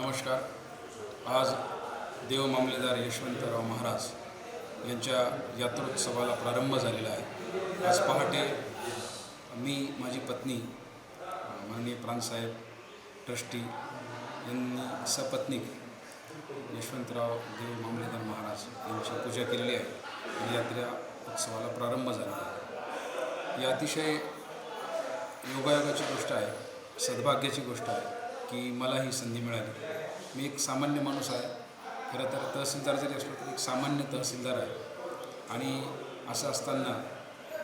नमस्कार. देव मामलेदार यशवंतराव महाराज यांच्या यात्रोत्सवाला प्रारंभ झालेला आहे. आज पहाटे मी माझी पत्नी माननीय प्रांतसाहेब ट्रस्टी यांनी सपत्नीक यशवंतराव देव मामलेदार महाराज यांची पूजा केलेली आहे. आणि यात्रा उत्सवाला प्रारंभ झालेला आहे. ही अतिशय योगायोगाची गोष्ट आहे सद्भाग्याची गोष्ट आहे. की मला ही संधी मिळाली. मी एक सामान्य माणूस आहे. खरं तर तहसीलदार जरी असलो तरी एक सामान्य तहसीलदार आहे. आणि असं असताना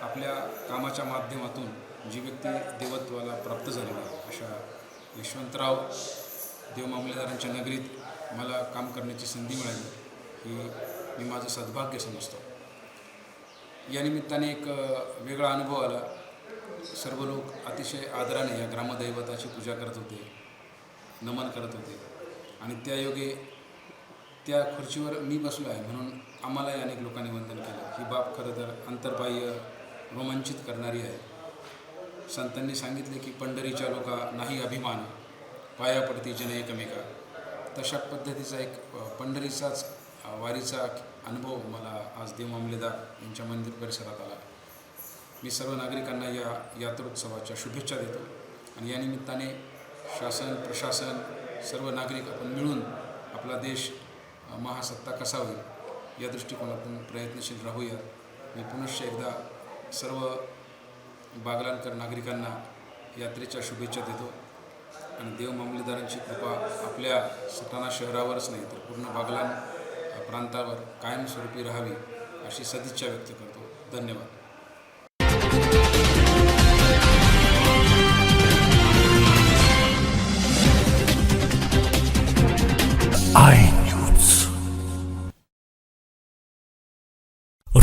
आपल्या कामाच्या माध्यमातून जी व्यक्ती देवत्वाला प्राप्त झालेली आहे अशा यशवंतराव देव मामलेदारांच्या नगरीत मला काम करण्याची संधी मिळाली ही मी माझं सद्भाग्य समजतो. या निमित्ताने एक वेगळा अनुभव आला. सर्व लोक अतिशय आदराने या ग्रामदैवताची पूजा करत होते. नमन करत होते. आणि त्यायोगे त्या खुर्चीवर मी बसलो आहे म्हणून आम्हालाही अनेक लोकांनी वंदन केलं. ही बाब खरं तर अंतर्बाह्य रोमांचित करणारी आहे. संतांनी सांगितले की पंढरीच्या लोका नाही अभिमान पाया पडती जन एकमेका. तशा पद्धतीचा एक पंढरीचाच वारीचा अनुभव मला आज देव मामलेदार यांच्या मंदिर परिसरात आला. मी सर्व नागरिकांना या यात्रोत्सवाच्या शुभेच्छा देतो. आणि या निमित्ताने शासन प्रशासन सर्व नागरिक आपण मिळून आपला देश महासत्ता कसा होईल या दृष्टिकोनातून प्रयत्नशील राहूया. मी पुनश्च एकदा सर्व बागलांकर नागरिकांना यात्रेच्या शुभेच्छा देतो. आणि देव मामलेदारांची कृपा आपल्या सटाणा शहरावरच नाही तर पूर्ण बागलान प्रांतावर कायमस्वरूपी राहावी अशी सदिच्छा व्यक्त करतो. धन्यवाद.